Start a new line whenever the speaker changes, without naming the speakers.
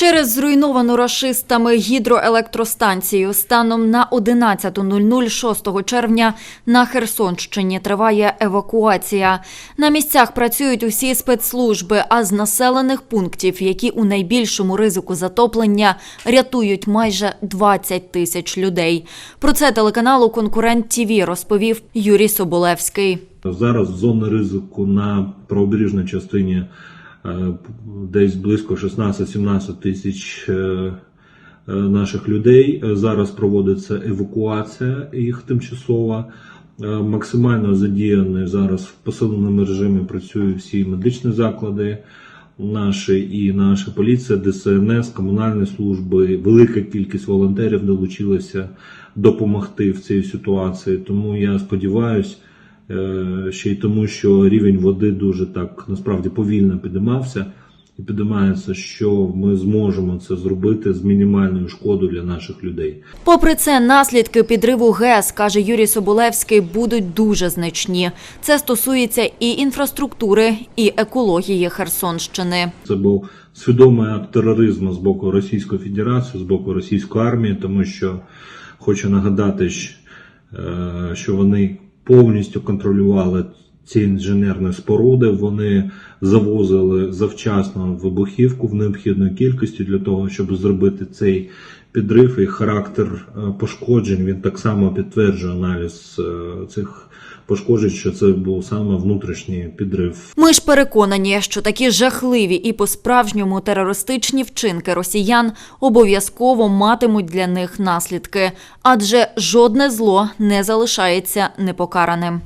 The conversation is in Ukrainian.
Через зруйновану рашистами гідроелектростанцію станом на 11.00 6 червня на Херсонщині триває евакуація. На місцях працюють усі спецслужби, а з населених пунктів, які у найбільшому ризику затоплення, рятують майже 20 тисяч людей. Про це телеканалу Конкурент ТІВІ розповів Юрій Соболевський.
Зараз зона ризику на правобережній частині десь близько 16-17 тисяч е, е, наших людей. Е, Зараз проводиться евакуація їх тимчасова. Е, Максимально задіяні зараз в посиленому режимі працюють всі медичні заклади наші і наша поліція, ДСНС, комунальні служби. Велика кількість волонтерів долучилася допомогти в цій ситуації. Тому я сподіваюся, Е, ще й тому, що рівень води дуже так насправді повільно підіймався і підіймається, що ми зможемо це зробити з мінімальною шкодою для наших людей.
Попри це, наслідки підриву ГЕС, каже Юрій Соболевський, будуть дуже значні. Це стосується і інфраструктури, і екології Херсонщини.
Це був свідомий акт тероризму з боку Російської Федерації, з боку російської армії, тому що хочу нагадати, е, що вони повністю контролювали ці інженерні споруди. Вони завозили завчасно вибухівку в необхідної кількості для того, щоб зробити цей підрив і характер е, пошкоджень. Він так само підтверджує аналіз е, цих пошкоджень, що це був саме внутрішній підрив
Ми ж переконані, що такі жахливі і по-справжньому терористичні вчинки росіян обов'язково матимуть для них наслідки, адже жодне зло не залишається непокараним.